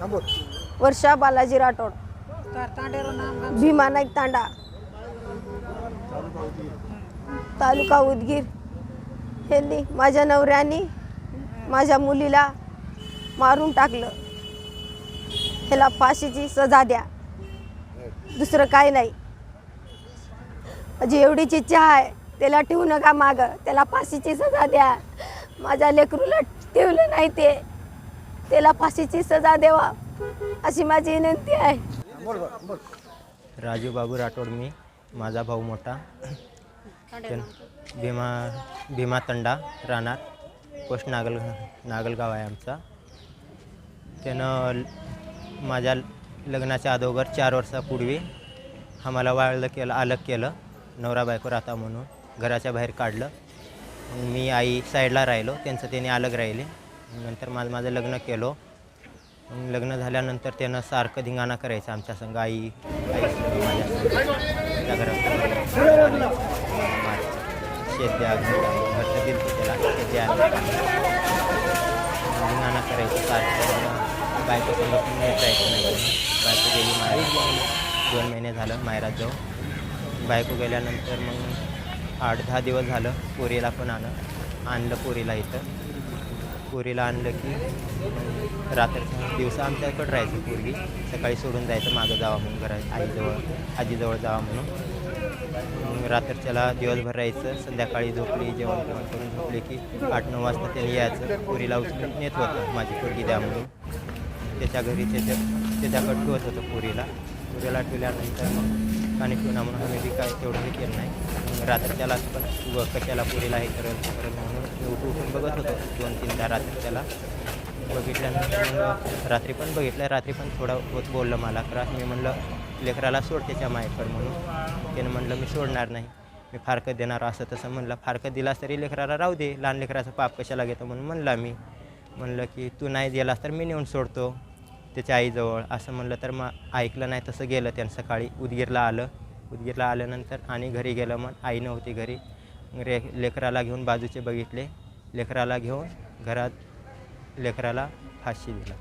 वर्षा बालाजी राठोड. भीमा नाईक तांडा. तालुका उदगीर. यांनी माझ्या नवऱ्याने माझ्या मुलीला मारून टाकलं. ह्याला फाशीची सजा द्या. दुसरं काय नाही. माझी एवढीच इच्छा आहे त्याला ठेवू नका माग. त्याला फाशीची सजा द्या. माझ्या लेकरूला ठेवलं नाही ते. त्याला फाशीची सजा देवा अशी माझी विनंती आहे. राजू बाबू राठोड मी माझा भाऊ मोठा. त्यान- भीमा भीमा तंडा राहणार पोस्ट नागल नागलगाव आहे आमचा. त्यानं माझ्या लग्नाच्या अगोदर चार वर्षापूर्वी आम्हाला वाळलं केलं अलग केलं नवरा बायको राहता म्हणून. घराच्या बाहेर काढलं. मी आई साईडला राहिलो त्यांचं त्याने अलग राहिले. नंतर माझं माझं लग्न केलो. मग लग्न झाल्यानंतर त्यानं सारखं धिंगाणा करायचं आमच्या संग. आई आई शेत द्या घरचं दिलं त्याला. धिंगाणा करायचं सारखं. बायको संघ पण नीट नाही. बायको गेली माहेरात. दोन महिने झालं माहेरात जाऊ बायको गेल्यानंतर मग आठ दहा दिवस झालं पोरीला पण आलं आणलं पोरीला इथं. पोरीला आणलं की रात्र रात्रीच्या दिवसा आमच्याकडे राहायचं पोरगी. सकाळी सोडून जायचं मागं जावा म्हणून घरा आईजवळ आजीजवळ जावा म्हणून. मग रात्रीच्याला दिवसभर राहायचं. संध्याकाळी झोपली जेवण जेवण करून झोपले की आठ नऊ वाजता त्याने यायचं. पोरीला उचलून नेत होतं माझी पोरगी द्या म्हणून. त्याच्या घरी त्याच्या त्याच्याकडे ठेवत होतं पोरीला पोरीला ठेवल्यानंतर मग पाणी पिऊन म्हणून आम्ही बी काय तेवढं हे केलं नाही. रात्रीच्यालाच पण व कशाला पुरीला हे करेल ते उठून उठून बघत होतो दोन तीनदा रात्रीच्याला. बघितल्यानंतर मग रात्री पण बघितलं रात्री पण थोडा होत बोललं मला. तर मी म्हणलं लेकराला सोड त्याच्या मायकड म्हणून. त्यानं म्हणलं मी सोडणार नाही. मी फारकत देणार असं तसं म्हणलं. फारकत दिलास तरी लेकराला राहू दे. लहान लेकराचं पाप कशाला घेतो म्हणून म्हणला मी. म्हणलं की तू नाही दिलास तर मी नेऊन सोडतो त्याच्या आईजवळ. असं म्हणलं तर मग ऐकलं नाही तसं गेलं. त्यानं सकाळी उदगीरला आलं. उदगीरला आल्यानंतर आणि घरी गेलं मग आई नव्हती घरी. रे लेकराला घेऊन बाजूचे बघितले. लेकराला घेऊन घरात लेकराला फाशी दिला.